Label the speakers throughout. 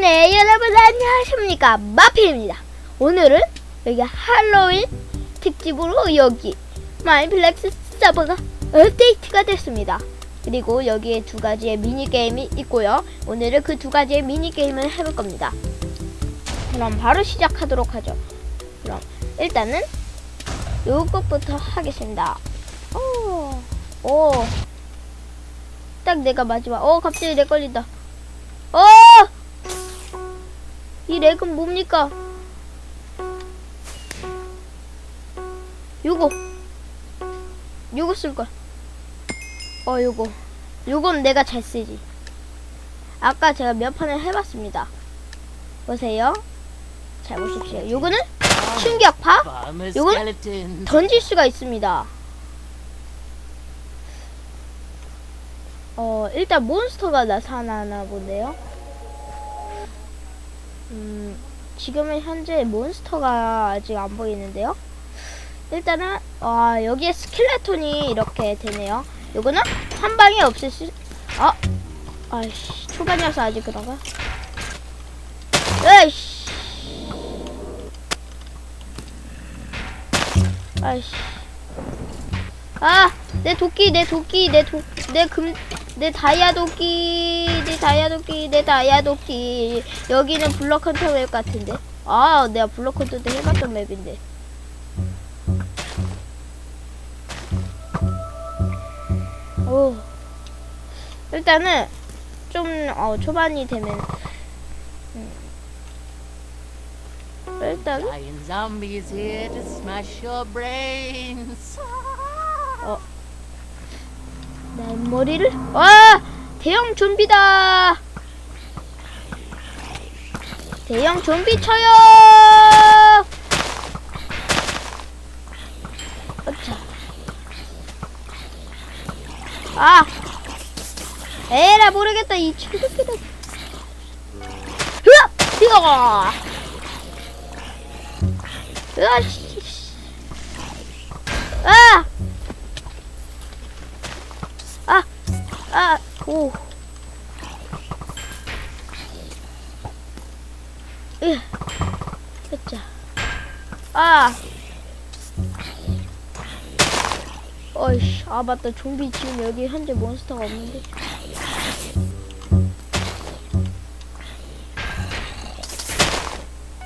Speaker 1: 네, 여러분 안녕하십니까. 마피입니다. 오늘은 여기 할로윈 특집으로 여기 마인플렉스 서버가 업데이트가 됐습니다. 그리고 여기에 두 가지의 미니게임이 있고요. 오늘은 그 두 가지의 미니게임을 해볼 겁니다. 그럼 바로 시작하도록 하죠. 그럼 일단은 요것부터 하겠습니다. 오, 오. 딱 내가 마지막. 어, 갑자기 렉 걸린다. 어! 이 렉은 뭡니까? 요거. 요거 쓸걸. 어, 요거. 요건 내가 잘 쓰지. 아까 제가 몇 판을 해봤습니다. 보세요. 잘 보십시오. 요거는 충격파. 요건. 던질 수가 있습니다. 어, 일단 몬스터가 나타나나 보네요. 음, 지금은 현재 몬스터가 아직 안 보이는데요. 일단은, 아, 여기에 스켈레톤이 이렇게 되네요. 요거는 한 방에 없앨 수, 아, 아이씨, 초반이어서 아직 그런가? 에이씨. 아이씨. 아, 내 도끼, 내 도끼, 내 도, 내 금, 내 다이아 도끼, 내 다이아 도끼, 내 다이아 도끼. 여기는 블럭 헌터 맵 같은데. 아, 내가 블럭 헌터 때 해봤던 맵인데. 오. 일단은 좀 어, 초반이 되면 음. 일단은 내 머리를? 와 대형 좀비다. 대형 좀비 쳐요. 어차. 아 에라 모르겠다 이 친구들은 으아 으아 으아 씨. 아! 아! 아! 오! 으! 됐자. 아! 어이씨, 아, 맞다. 좀비 지금 여기 현재 몬스터가 없는데.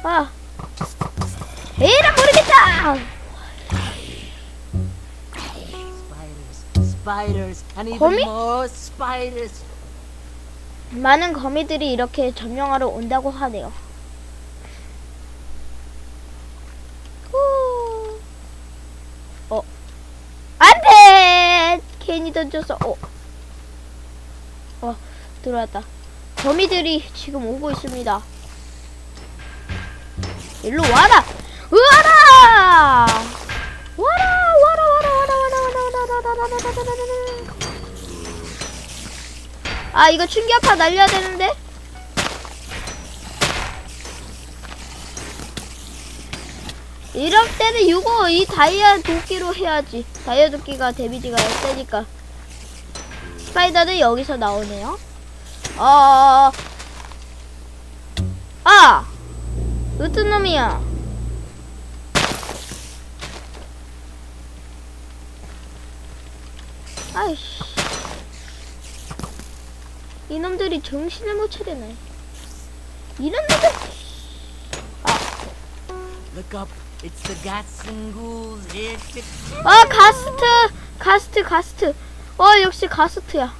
Speaker 1: 아! 에라 모르겠다!
Speaker 2: Spiders, and even
Speaker 1: 거미?
Speaker 2: more spiders.
Speaker 1: 많은 거미들이 이렇게 점령하러 온다고 하네요. 후. 어, 안 돼! 괜히 던져서 어, 어 들어왔다. 거미들이 지금 오고 있습니다. 일로 와라! 와라! 아 이거 충격파 날려야 되는데? 이럴 때는 이거 이 다이아 도끼로 해야지. 다이아 도끼가 데미지가 세니까. 스파이더는 여기서 나오네요. 어... 아! 으뜬 놈이야. 아이씨 이놈들이 정신을 못 차리네. 이런 놈들.
Speaker 2: To
Speaker 1: 아 가스트, 가스트, 가스트. 어 역시 가스트야.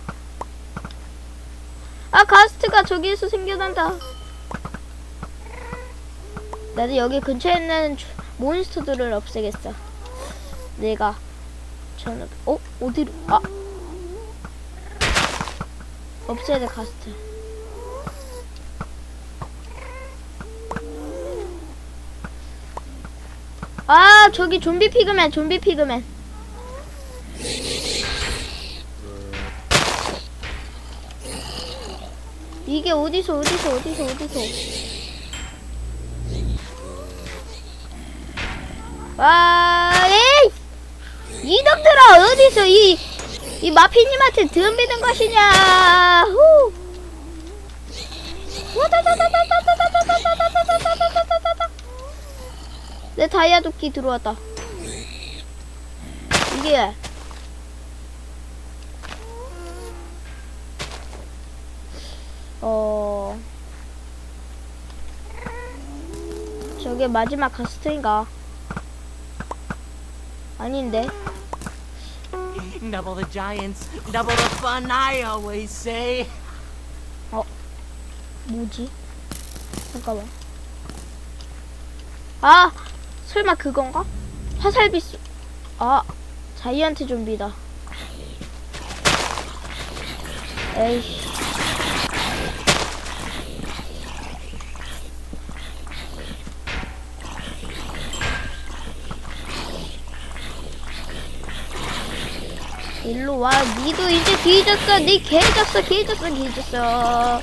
Speaker 1: 아 가스트가 저기에서 생겨난다. 나도 여기 근처에 있는 주- 몬스터들을 없애겠어. 내가 저는 어 어디로 아 없애야 돼 가스트. 아 저기 좀비 피그맨 좀비 피그맨. 이게 어디서 어디서 어디서 어디서? 와 에이! 이놈들아 어디서 이 이 마피님한테 덤비는 것이냐 후. 내 다이아 도끼 들어왔다 이게 어 저게 마지막 가스트인가 아닌데
Speaker 2: Double the giants, double the fun, I always say.
Speaker 1: 뭐지? 잠깐만. 아, 설마 그건가? 화살 비수. 아, 자이언트 좀비다. 에이씨. 일로 와, 니도 이제 뒤졌어, 니 개졌어, 개졌어, 개졌어.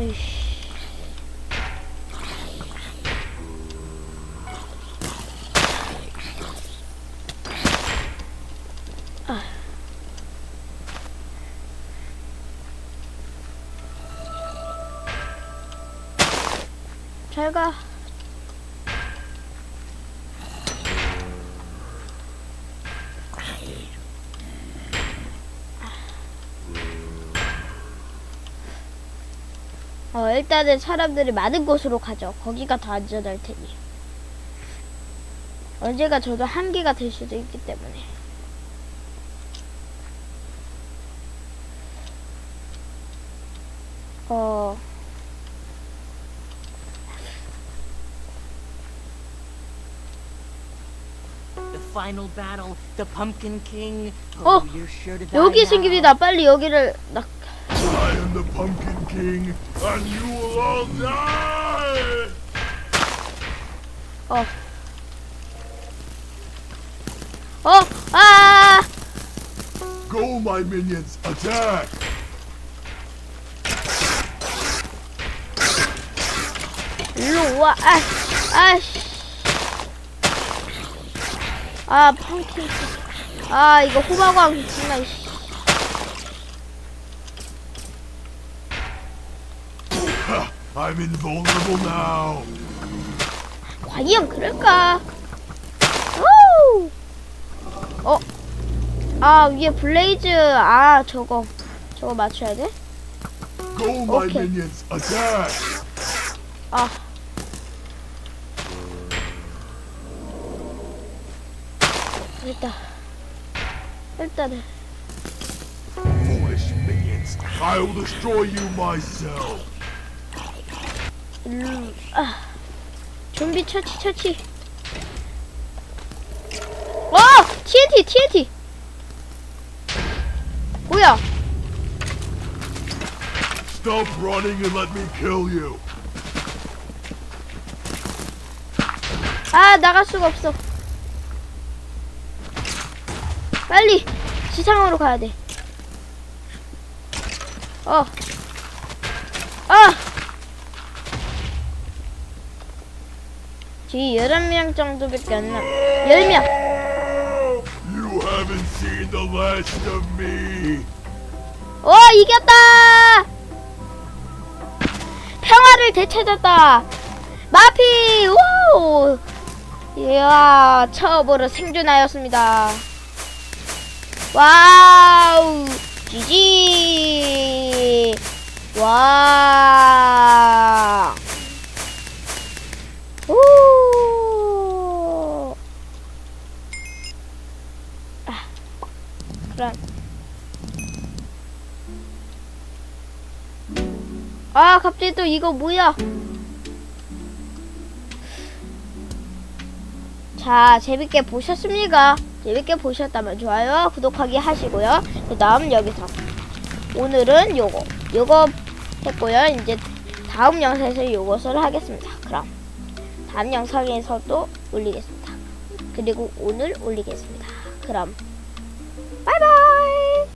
Speaker 1: 에이씨. 아. 잘 가. 어, 일단은 사람들이 많은 곳으로 가죠. 거기가 더 안전할 테니. 언제가 저도 한계가 될 수도 있기 때문에. 어,
Speaker 2: The final battle, the Pumpkin King.
Speaker 1: Oh,
Speaker 2: you're sure to die
Speaker 1: 여기. 생깁니다. 빨리 여기를 나,
Speaker 3: King, and you will all die!
Speaker 1: 어. 어, 아!
Speaker 3: Go, my minions, attack!
Speaker 1: 일로 와, 아, 아씨. 아, 펑킨. 아, 이거 호박왕 정말. 씨.
Speaker 3: I'm invulnerable now!
Speaker 1: 과연 그럴까? 오! 어? 아, 위에 블레이즈. 아, 저거. 저거 맞춰야 돼?
Speaker 3: Go, my
Speaker 1: Okay.
Speaker 3: minions, attack!
Speaker 1: 아. 일단. 일단은.
Speaker 3: Foolish minions, I will destroy you myself!
Speaker 1: 일로, 아. 좀비 처치, 처치. 와! TNT, TNT! 뭐야?
Speaker 3: Stop running and let me kill you!
Speaker 1: 아, 나갈 수가 없어. 빨리 지상으로 가야 돼. 어. 아! 지 11명 정도밖에 안 남. 10명.
Speaker 3: You haven't seen the last of me!
Speaker 1: 오, 이겼다! 평화를 되찾았다. 마피! 우! 이야, 처음으로 생존하였습니다. 와우! 지지! 와! 오! 아, 그럼. 아, 갑자기 또 이거 뭐야? 자, 재밌게 보셨습니까? 재밌게 보셨다면 좋아요, 구독하기 하시고요. 그 다음 여기서 오늘은 요거, 요거 했고요. 이제 다음 영상에서 요것을 하겠습니다. 그럼 다음 영상에서도 올리겠습니다. 그리고 오늘 올리겠습니다. 그럼